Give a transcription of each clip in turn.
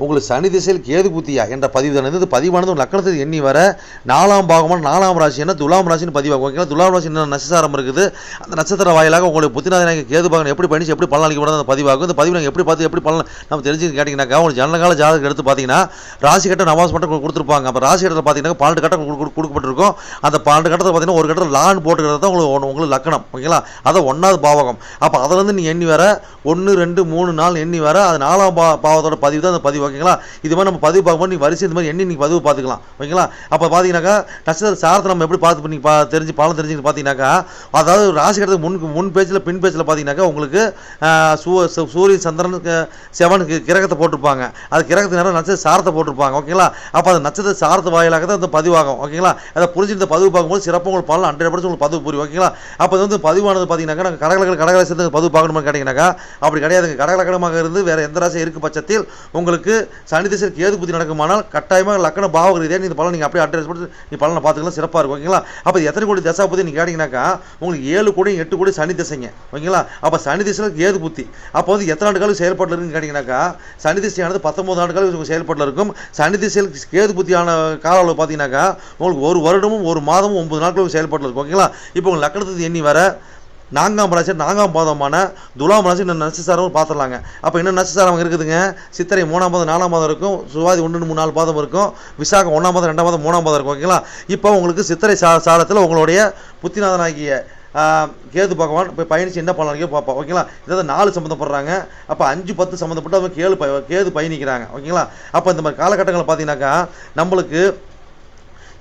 உங்களுக்கு சனி திசையில் கேது புத்தியா என்ற பதிவு தானே பதிவானது உங்கள் லக்கணத்துக்கு எண்ணி வர நாலாம் பாகமான நாலாம் ராசி என்ன? துலாம் ராசின்னு பதிவாகும் ஓகேங்களா துலாம் ராசி என்ன? நட்சத்திரம் இருக்குது. அந்த நட்சத்திர வாயிலாக உங்களுக்கு புத்திநாதனாக கேது பாகன் எப்படி பயணிச்சு எப்படி பலன் அளிக்கப்படாத அந்த பதிவாகும் இந்த பதிவு நாங்கள் எப்படி பார்த்து எப்படி பலன் நம்ம தெரிஞ்சு கேட்டிங்கனாக்கா உங்களுக்கு ஜனகால ஜாதகம் எடுத்து பார்த்தீங்கன்னா ராசி கட்டம் நவாஸ் மட்டும் கொடுத்துருப்பாங்க. அப்போ ராசி கட்டத்தில் பார்த்தீங்கன்னா பன்னெண்டு கட்டம் கொடு- கொடு- கொடுக்கப்பட்டிருக்கும். அந்த பன்னெண்டு கட்டத்தில் பார்த்தீங்கன்னா ஒரு கட்டத்தில் லான் போட்டுக்கிறது தான் உங்களுக்கு உங்களுக்கு லக்கணம். ஓகேங்களா? அதை ஒன்றாவது பாவகம். அப்போ அதிலேருந்து நீங்கள் எண்ணி வர ஒன்று ரெண்டு மூணு நாள் எண்ணி வர அது நாலாம் பா பாவத்தோட பதிவு தான் அந்த பதிவு ஓகேங்களா? இது மாதிரி நம்ம பதிவு பார்க்கும்போது நீங்கள் வரிசை இந்த மாதிரி எண்ணி நீங்கள் பதிவு பார்த்துக்கலாம். ஓகேங்களா? அப்போ பார்த்தீங்கன்னாக்கா நட்சத்திர சாரத்தை நம்ம எப்படி பார்த்து நீங்கள் பா தெரிஞ்சு பலன் தெரிஞ்சு பார்த்தீங்கன்னாக்கா அதாவது ராசி கட்டத்துக்கு முன் முன் பேஜில் பின் பேஜில் பார்த்தீங்கன்னாக்கா உங்களுக்கு சூரிய சூ சூரியன் சந்திரன் செவனுக்கு கிரகத்தை போட்டிருப்பாங்க. அது கிரகத்துக்கு நேரம் நட்சத்திர சாரத்தை போட்டிருப்பாங்க. ஓகேங்களா? அப்போ அந்த நட்சத்திர சாரத்து வாயிலாக தான் அந்த பதிவாகும். ஓகேங்களா? அதை புரிஞ்சு இந்த பதிவு பார்க்கும்போது சிறப்பாக உங்களுக்கு பலன் ஹண்ட்ரட் பர்சன்ட் உங்களுக்கு பதிவு புரியும். ஓகேங்களா? அப்போ இது வந்து பதிவானது பார்த்தீங்கன்னாக்கா நாங்கள் கடகலக்கண சேர்ந்து பதிவு பார்க்கணுமா கேட்டிங்கன்னாக்கா அப்படி கிடையாதுங்க கடகலக்கடமாக இருந்து வேறு எந்த ராசி இருக்கு பட்சத்தில் உங்களுக்கு சனி திசை கேது புத்தி நடக்குமானால் கட்டாயமாக லக்கண பாவ ரீதியாக இந்த பலன் நீங்கள் அப்படியே அட்ரஸ் பண்ணி நீ பலனை பார்த்துக்கலாம் சிறப்பாக இருக்கும் ஓகேங்களா? அப்போ எத்தனை கோடி தசா புத்தி நீங்கள் கேட்டிங்கனாக்கா உங்களுக்கு ஏழு கோடி எட்டு கோடி சனி திசைங்க ஓகேங்களா? அப்போ சனி திசையில் கேது புத்தி. அப்போ வந்து எத்தனை ஆண்டு காலம் செயல்பாட்டில் இருக்குன்னு கேட்டிங்கனாக்கா சனி திசையானது பத்தொன்பது ஆண்டு காலம் செயல்பாட்டில் இருக்கும். சனி திசையில் கேது புத்தியான கால அளவு பார்த்தீங்கன்னாக்கா உங்களுக்கு ஒரு வருடமும் ஒரு மாதமும் ஒன்பது நாட்களும் செயல்பாட்டில் இருக்கும் ஓகேங்களா? இப்போ உங்கள் லக்கணத்துக்கு எண்ணி வர நான்காம் ராசி நான்காம் பாதமான துலாம் ராசி இன்னும் நட்சத்திரம் பார்த்துடலாங்க அப்போ இன்னும் நட்சத்திரம் இருக்குதுங்க. சித்திரை மூணாம் பாதம் நாலாம் பாதம் இருக்கும். சுவாதி ஒன்று மூணு நாலு பாதம் இருக்கும். விசாகம் ஒன்றாம் பாதம் ரெண்டாம் பாதம் மூணாம் பாதம் இருக்கும். ஓகேங்களா? இப்போ உங்களுக்கு சித்திரை சா சாரத்தில் உங்களுடைய புத்திநாதனாகிய கேது பகவான் இப்போ பயணிச்சு என்ன பண்ணலாம் பார்ப்போம். ஓகேங்களா? இதாவது நாலு சம்மந்தப்படுறாங்க அப்போ அஞ்சு பத்து சம்மந்தப்பட்டு அவங்க கேளு ப கேது பயணிக்கிறாங்க. ஓகேங்களா? அப்போ இந்த மாதிரி காலகட்டங்களில் பார்த்தீங்கன்னாக்கா நம்மளுக்கு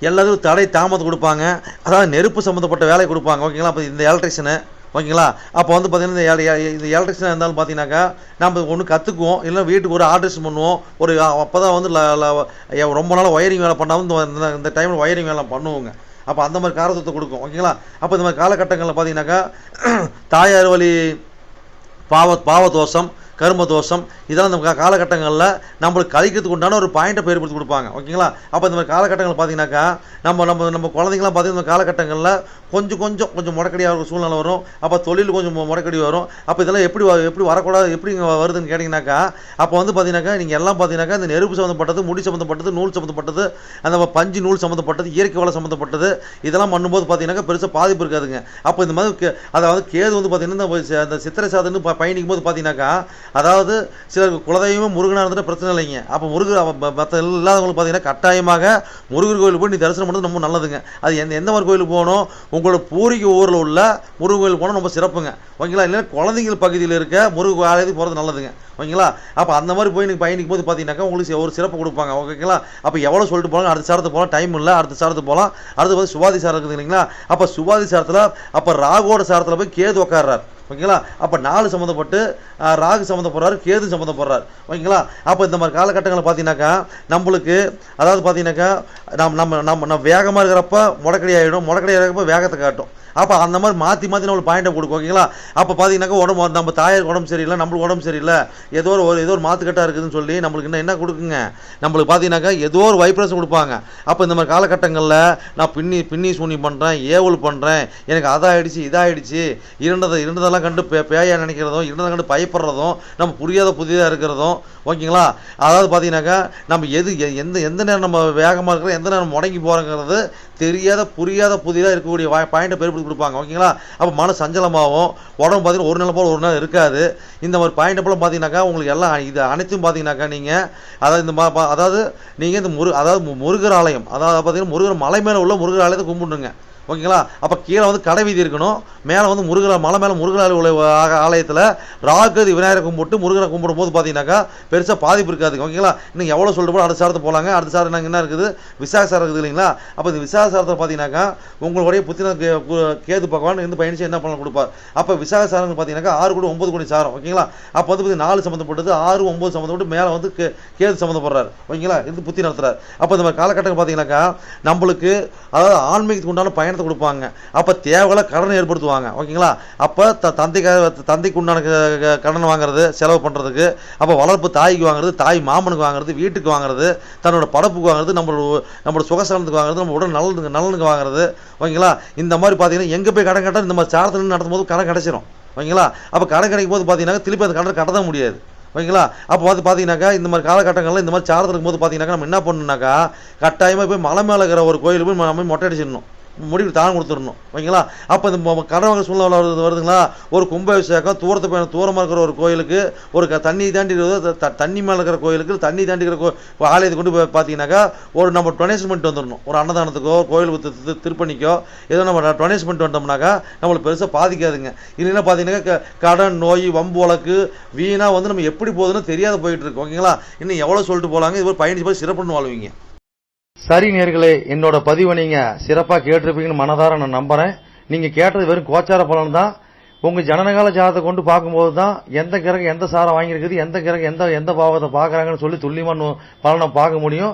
எல்லாத்துக்கும் தடை தாமதம் கொடுப்பாங்க. அதாவது நெருப்பு சம்மந்தப்பட்ட வேலை கொடுப்பாங்க. ஓகேங்களா? அப்போ இந்த எலக்ட்ரிஷனு ஓகேங்களா? அப்போ வந்து பார்த்தீங்கன்னா இந்த எல- இந்த எலக்ட்ரிஷனாக இருந்தாலும் பார்த்தீங்கன்னாக்கா நம்ம ஒன்று கற்றுக்குவோம் இல்லை வீட்டுக்கு ஒரு ஆல்ட்ரேஷன் பண்ணுவோம். ஒரு அப்போ தான் வந்து ல- ரொம்ப நாள் ஒயரிங் வேலை பண்ணாமல் இந்த- இந்த டைமில் ஒயரிங் வேலை பண்ணுவோங்க. அப்போ அந்த மாதிரி காரத்துவத்தை கொடுக்கும் ஓகேங்களா? அப்போ இந்த மாதிரி காலகட்டங்களில் பார்த்தீங்கன்னாக்கா தாயார் வழி பாவ பாவதோஷம் கர்ம தோஷம் இதெல்லாம் இந்த காலகட்டங்களில் நம்மளுக்கு கழிக்கிறதுக்கு உண்டான ஒரு பாயிண்ட்டை பயன்படுத்தி கொடுப்பாங்க. ஓகேங்களா? அப்போ இந்த மாதிரி காலகட்டங்கள் பார்த்தீங்கன்னாக்கா நம்ம நம்ம நம்ம குழந்தைங்களாம் பார்த்தீங்கன்னா இந்த காலகட்டங்களில் கொஞ்சம் கொஞ்சம் கொஞ்சம் முடக்கடியாக ஒரு சூழ்நிலை வரும். அப்போ தொழில் கொஞ்சம் முடக்கடி வரும். அப்போ இதெல்லாம் எப்படி வ- எப்படி வரக்கூடாது எப்படி வருதுன்னு கேட்டிங்கனாக்கா அப்போ வந்து பார்த்தீங்கன்னாக்கா நீங்கள் எல்லாம் பார்த்தீங்கன்னாக்கா இந்த நெருப்பு சம்மந்தப்பட்டது முடி சம்மந்தப்பட்டது நூல் சம்மந்தப்பட்டது அந்த பஞ்சு நூல் சம்மந்தப்பட்டது இயற்கை வளம் சம்மந்தப்பட்டது இதெல்லாம் பண்ணும்போது பார்த்தீங்கன்னாக்கா பெருசாக பாதிப்பு இருக்காதுங்க. அப்போ இந்த மாதிரி கே- அதாவது கேது வந்து பார்த்தீங்கன்னா இந்த அந்த சித்திரை சாதன்னு ப- பயணிக்கும் போது பார்த்தீங்கன்னாக்கா அதாவது சிலர் குலதெய்வம் முருகனாக இருந்துட்டு பிரச்சனை இல்லைங்க. அப்போ முருகர் மற்ற இல்லாதவங்களுக்கு பார்த்தீங்கன்னா கட்டாயமாக முருகர் கோயிலுக்கு போய் நீ தரிசனம் பண்ணுறது ரொம்ப நல்லதுங்க. அது எந்த எந்த மாதிரி கோயிலுக்கு போகணும்? உங்களோட பூரிக்கு ஊரில் உள்ள முருகன் கோயிலுக்கு போனால் ரொம்ப சிறப்புங்க. ஓகேங்களா? இல்லைன்னா குழந்தைங்கள் பகுதியில் இருக்க முருகன் ஆலயத்துக்கு போகிறது நல்லதுங்க. ஓகேங்களா? அப்போ அந்த மாதிரி போய் நீங்கள் பயணிக்கும் போது பார்த்தீங்கன்னாக்கா உங்களுக்கு ஒரு சிறப்பு கொடுப்பாங்க. ஓகேங்களா? அப்போ எவ்வளோ சொல்லிட்டு போகலாம் அடுத்த சாரத்துக்கு போகலாம். டைம் இல்லை. அடுத்த சாரத்துக்கு போகலாம். அடுத்து பார்த்து சுவாதி சாரம் இருக்குது இல்லைங்களா? அப்போ சுவாதி சாரத்தில் அப்போ ராகோட சாரத்தில் போய் கேது உட்கார்றாரு ஓகேங்களா? அப்போ நாலு சம்மந்தப்பட்டு ராகு சம்மந்தப்படுறாரு கேது சம்மந்தப்படுறாரு. ஓகேங்களா? அப்போ இந்த மாதிரி காலகட்டங்களில் பார்த்தீங்கன்னாக்கா நம்மளுக்கு அதாவது பார்த்தீங்கன்னாக்கா நம்ம நம்ம நம்ம நம்ம வேகமாக இருக்கிறப்ப முடக்கடி ஆகிடும் முடக்கடி ஆகிறப்ப வேகத்தை காட்டும். அப்போ அந்த மாதிரி மாற்றி மாற்றி நம்மளுக்கு பாயிண்ட்டை கொடுக்கும் ஓகேங்களா? அப்போ பார்த்தீங்கன்னாக்கா உடம்பு நம்ம தாயாருக்கு உடம்பு சரியில்லை நம்மளுக்கு உடம்பு சரியில்லை. ஏதோ ஒரு ஏதோ ஒரு மாத்துக்கட்டாக இருக்குதுன்னு சொல்லி நம்மளுக்கு என்ன என்ன கொடுக்குங்க? நம்மளுக்கு பார்த்தீங்கன்னாக்கா ஏதோ ஒரு வைப்ரேஷன் கொடுப்பாங்க. அப்போ இந்த மாதிரி காலகட்டங்களில் நான் பின்னி பின்னி சூனி பண்ணுறேன் ஏவல் பண்ணுறேன் எனக்கு அதாகிடுச்சு இதாகிடுச்சு இருண்டதை இருண்டதெல்லாம் கண்டு பே பேயா நினைக்கிறதும் இருந்ததை கண்டு பயப்படுறதும் நம்ம புரியாத புதிதாக இருக்கிறதும் ஓகேங்களா? அதாவது பார்த்தீங்கன்னாக்கா நம்ம எது எ- எந்த எந்த நேரம் நம்ம வேகமாக இருக்கிறோம் எந்த நேரம் முடங்கி போகிறோங்கிறது தெரியாத புரியாத புதிதாக இருக்கக்கூடிய வாய் பாயிண்ட்டை பெருப்படுத்தி கொடுப்பாங்க ஓகேங்களா? அப்போ மன சஞ்சலமாகவும் உடம்பு பார்த்தீங்கன்னா ஒரு நாள் போல் ஒரு நாள் இருக்காது. இந்த மாதிரி பாயிண்ட் போல் பார்த்தீங்கன்னாக்கா உங்களுக்கு எல்லாம் இது அனைத்தும் பார்த்தீங்கன்னாக்கா நீங்கள் அதாவது இந்த மா- அதாவது நீங்கள் இந்த முரு அதாவது முருகர் ஆலயம் அதாவது பார்த்தீங்கன்னா முருகர் மலை மேலே உள்ள முருகர் ஆலயத்தை கும்பிடுங்க. ஓகேங்களா? அப்போ கீழே வந்து கடை வீதி இருக்கணும். மேலே வந்து முருகர் மலை மேலே முருகர் உள்ள ஆலயத்தில் ராகதி விநாயகரை கும்பிட்டு முருகரை கும்பிடும் போது பார்த்தீங்கன்னாக்கா பெருசாக பாதிப்பு இருக்காது. ஓகேங்களா? இன்னும் எவ்வளோ சொல்லிட்டு போல அடுத்த சாரத்தை போகலாங்க அடுத்த சாரம் நாங்கள் என்ன இருக்குது? விசாகசாரம் இருக்குது இல்லைங்களா? அப்போ இந்த விசாகசாரத்தில் பார்த்தீங்கன்னாக்கா உங்களுடைய புத்தின கே- கு- கேது பகவான் இருந்து பயணிச்சு என்ன பண்ண கொடுப்பார்? அப்போ விசாகசாரம் பார்த்தீங்கன்னாக்கா ஆறு கூட ஒம்பது கோடி சாரம். ஓகேங்களா? அப்போ வந்து நாலு சம்மந்தப்பட்டது ஆறு ஒம்பது சம்மந்தப்பட்டு மேலே வந்து கே கேது சம்மந்தப்படுறாரு ஓகேங்களா? இது புத்தி நடத்துறாரு. அப்போ இந்த மாதிரி காலகட்டம் பார்த்தீங்கன்னாக்கா நம்மளுக்கு அதாவது ஆன்மீகத்துக்கு உண்டான பயணம் இடத்த கொடுப்பாங்க. அப்போ தேவைகளை கடன் ஏற்படுத்துவாங்க. ஓகேங்களா? அப்போ த தந்தைக்காக தந்தைக்கு உண்டான க- கடன் வாங்குறது செலவு பண்ணுறதுக்கு அப்போ வளர்ப்பு தாய்க்கு வாங்குறது தாய் மாமனுக்கு வாங்குறது வீட்டுக்கு வாங்குறது தன்னோட படப்புக்கு வாங்குறது நம்மளோட நம்மளோட சுகசனத்துக்கு வாங்குறது நம்ம உடல் நலனுக்கு நலனுக்கு வாங்குறது. ஓகேங்களா? இந்த மாதிரி பார்த்தீங்கன்னா எங்கே போய் கடன் கட்டால் இந்த மாதிரி சாரத்தில் நடத்தும் போது கடன் கிடச்சிரும். ஓகேங்களா? அப்போ கடன் கிடைக்கும் போது பார்த்தீங்கன்னா திருப்பி அந்த கடன் கட்ட தான் முடியாது. ஓகேங்களா? அப்போ வந்து பார்த்தீங்கன்னாக்கா இந்த மாதிரி காலகட்டங்களில் இந்த மாதிரி சாரத்தில் இருக்கும்போது பார்த்தீங்கன்னாக்கா நம்ம என்ன பண்ணணுன்னாக்கா கட்டாயமாக போய் மலை மேலே இருக்கிற ஒரு கோயிலுக்கு போய் நம்ம மொட்டை அடிச்சிடணும். முடிவு தானம் கொடுத்துடணும். ஓகேங்களா? அப்போ இந்த ம- கடன் சூழ்நிலை வருது வருதுங்களா? ஒரு கும்பாபிஷேகம் தூரத்து போய் தூரமாக இருக்கிற ஒரு கோயிலுக்கு ஒரு க- தண்ணி தாண்டி த- தண்ணி மேலே இருக்கிற கோயிலுக்கு தண்ணி தாண்டிக்கிற கோ ஆலயத்தை கொண்டு போய் பார்த்தீங்கன்னாக்கா ஒரு நம்ம டொனேஷன் பண்ணிட்டு வந்துடணும். ஒரு அன்னதானத்துக்கோ கோயில் திருப்பணிக்கோ ஏதோ நம்ம டொனேஷன் பண்ணிட்டு வந்தோம்னாக்கா நம்மளுக்கு பெருசாக பாதிக்காதுங்க. இல்லைன்னா பார்த்தீங்கன்னா க- கடன் நோய் வம்பு வழக்கு வீணாக வந்து நம்ம எப்படி போகுதுன்னு தெரியாத போயிட்டு இருக்கோம் ஓகேங்களா? இன்னும் எவ்வளோ சொல்லிட்டு போகலாங்க இது ஒரு பயணிச்சு போய் சிறப்புன்னு வாழ்வீங்க. சரி நேர்களே என்னோட பதிவை நீங்க சிறப்பா கேட்டிருப்பீங்கன்னு மனதார நான் நம்புறேன். நீங்க கேட்டது வெறும் கோச்சார பலன் தான். உங்க ஜனனகால ஜாதத்தை கொண்டு பார்க்கும்போது தான் எந்த கிரகம் எந்த சாரம் வாங்கியிருக்குது எந்த கிரகம் எந்த எந்த பாவத்தை பார்க்கறாங்கன்னு சொல்லி துல்லியமான பலனை பார்க்க முடியும்.